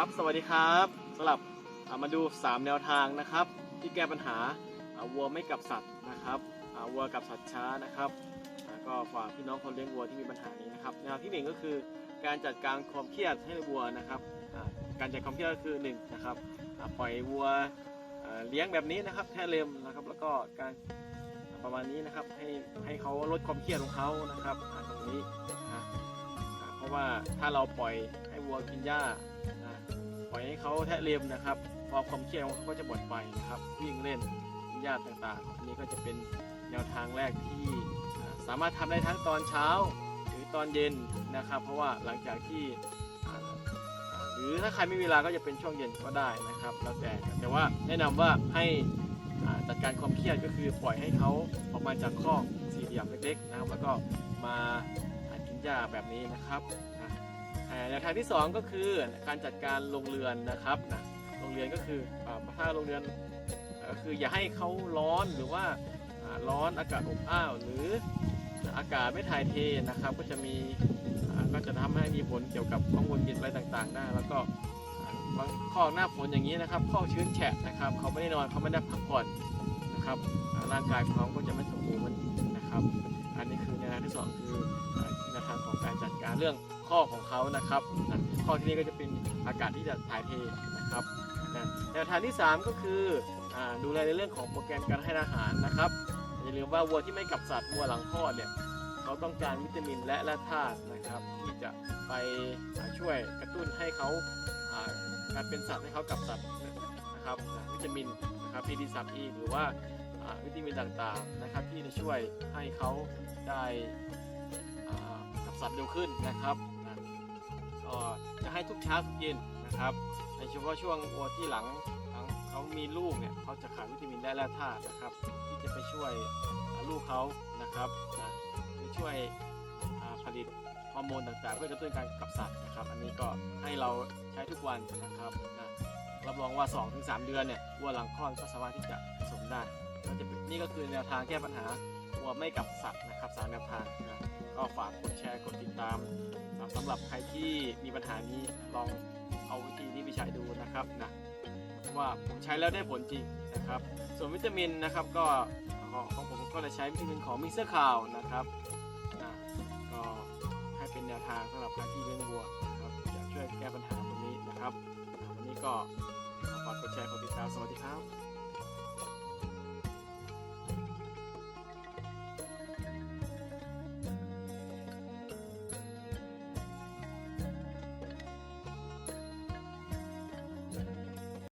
ครับ สวัสดีครับสำหรับามาดู 3 แนวทางนะครับ ที่แก้ปัญหาวัวไม่กับสัตว์นะครับวัวกับสัตว์ช้านะครับก็ฝากพี่น้องคนเลี้ยงวัวที่มีปัญหานี้นะครับแนวที่หนึ่งก็คือการจัดการความเครียดให้วัวนะครับการจัดความเครียดก็คือหนึ่งนะครับปล่อยวัวเลี้ยงแบบนี้นะครับแค่เล็มนะครับแล้วก็การประมาณนี้นะครับให้ให้เขาลดความเครียดของเขานะครับตรงนี้อ่าอ่าเพราะว่าถ้าเราปล่อยให้วัวกินหญ้า ล่อยให้เขาแทะเลียมนะครับพอความเครียดเขาก็จะหมดไปนะครับวิ่งเล่นหญ้าต่างๆ อันนี้ก็จะเป็นแนวทางแรกที่สามารถทำได้ทั้งตอนเช้าหรือตอนเย็นนะครับ เพราะว่าหลังจากที่หรือถ้าใครไม่มีเวลาก็จะเป็นช่วงเย็นก็ได้นะครับ แล้วแต่แต่ว่าแนะนำว่าให้จัดการความเครียดก็คือปล่อยให้เขาออกมาจากคอกสี่เหลี่ยมเล็กๆนะครับ แล้วก็มาหากินหญ้าแบบนี้นะครับ แนวทางที่ 2 ก็คือการจัดการโรงเรือนนะครับนะโรงเรือนก็คือถ้าโรงเรือนก็คืออย่าให้เขาร้อนหรือว่าร้อนอากาศอบอ้าวหรืออากาศไม่ถ่ายเทนะครับ ก็จะมีก็จะทำให้มีผลเกี่ยวกับข้องวนเวียนอะไรต่างๆได้แล้วก็บางข้อหน้าฝนอย่างนี้นะครับ ข้อชื้นแฉะนะครับ เขาไม่ได้นอนเขาไม่ได้พักผ่อนนะครับร่างกายของเขาก็จะไม่สมบูรณ์นะครับ อันนี้คือแนวทางที่สองคือ นวทางของการจัดการเรื่องข้อของเขานะครับนะข้อที่นี่ก็จะเป็นอากาศที่จะถ่ายเทนะครับแนวทางที่ 3 ก็คืออดูแลในเรื่องของโปรแกรมการให้อาหารนะครับอย่าลืมว่าวัวที่ไม่กับสัตว์วัวหลังคลอดเนี่ยเขาต้องการวิตามินและแร่ธาตุนะครับ ที่จะไปช่วยกระตุ้นให้เขาอ่าการเป็นสัตว์ให้เขากับสัตว์นะครับวิตามินนะครับ PD3E หรือว่าวิตามินต่างๆนะครับ ที่จะช่วยให้เขาได้ากับสัตว์เร็วขึ้นนะครับก็จะให้ทุกเช้าทุกเย็นนะครับในเฉพาะช่วงวัวที่หลังหลังเขามีลูกเนี่ยเขาจะขาดวิตามินและแร่ธาตุนะครับ ที่จะไปช่วยลูกเขานะครับนะช่วยผลิตฮอร์โมนต่างๆ เพื่อกระตุ้นการกับสัตว์นะครับ อันนี้ก็ให้เราใช้ทุกวันนะครับนะรับรองว่า 2-3 เดือนเนี่ยวัวหลังคลอดก็สามารถที่จะผสมได้ก็จะนนี่ก็คือแนวทางแก้ปัญหาวัวไม่กับสัตว์นะครับสามแนวทางนะ ก็ฝากกดแชร์กดติดตามนะสำหรับใครที่มีปัญหานี้ลองเอาวิธีนี้ไปใช้ดูนะครับนะว่าผมใช้แล้วได้ผลจริงนะครับ ส่วนวิตามินนะครับก็ของผมก็จะใช้วิตามินของมิกเซอร์คาวนะครับนะก็ให้เป็นแนวทางสำหรับใครที่เลี้ยงวัวนะครับอยากช่วยแก้ปัญหาตรงนี้นะครับวันนี้ก็ฝากกดแชร์กดติดตามสวัสดีครับ